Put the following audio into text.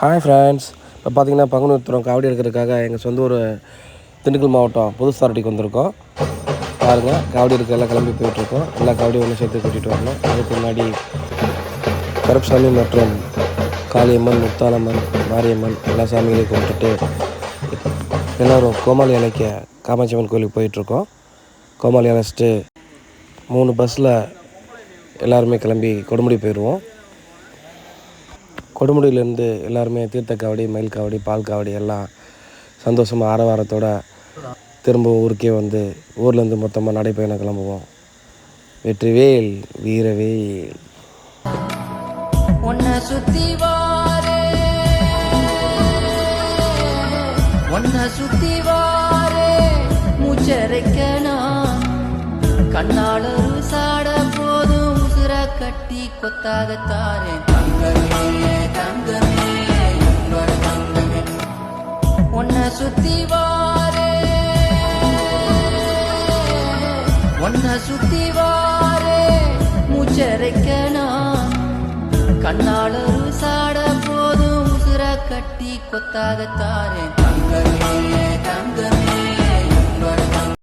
Hi friends இப்போ பார்த்தீங்கன்னா பங்குனூத்திரம் காவடி எடுக்கிறதுக்காக எங்கள் சொந்த ஊர் திண்டுக்கல் மாவட்டம் புதுசாரட்டிக்கு வந்திருக்கோம். பாருங்கள் காவடி எடுக்க எல்லாம் கிளம்பி போயிட்டுருக்கோம். எல்லா காவடியும் ஒன்று சேர்த்து கூட்டிகிட்டு வரணும். அதுக்கு முன்னாடி கருப்பசாமி மற்றும் காளியம்மன் முத்தாலம்மன் மாரியம்மன் எல்லா சாமிகளையும் கும்பிட்டுட்டு எல்லோரும் கோமாளி அழைக்க காமாட்சியம்மன் கோயிலுக்கு போயிட்டுருக்கோம். கோமாளி அழைச்சிட்டு மூணு பஸ்ஸில் எல்லாருமே கிளம்பி கொடுமுடி போயிடுவோம். கொடுமுடியிலேருந்து எல்லாருமே தீர்த்த காவடி மயில் காவடி பால் காவடி எல்லாம் சந்தோஷமாக ஆரவாரத்தோட திரும்ப ஊருக்கே வந்து ஊர்லேருந்து மொத்தமாக நடைப்பயணம் கிளம்புவோம். வெற்றிவேல் வீரவேல் உன்னை சுத்தி வாரே. சுத்தி வாரே. கண்ணாளரு சாட போதும் உசுர கட்டி கொத்தாகத்தாரே தங்கமே தங்கமே ஒன்ன சுத்தி வாரே. உன்னை சுத்தி வாரே. மூச்சரைக்கணும் கண்ணாளரு சாட போதும். உசுர கட்டி கொத்தாக கொத்தாகத்தாரே தங்கமே தங்க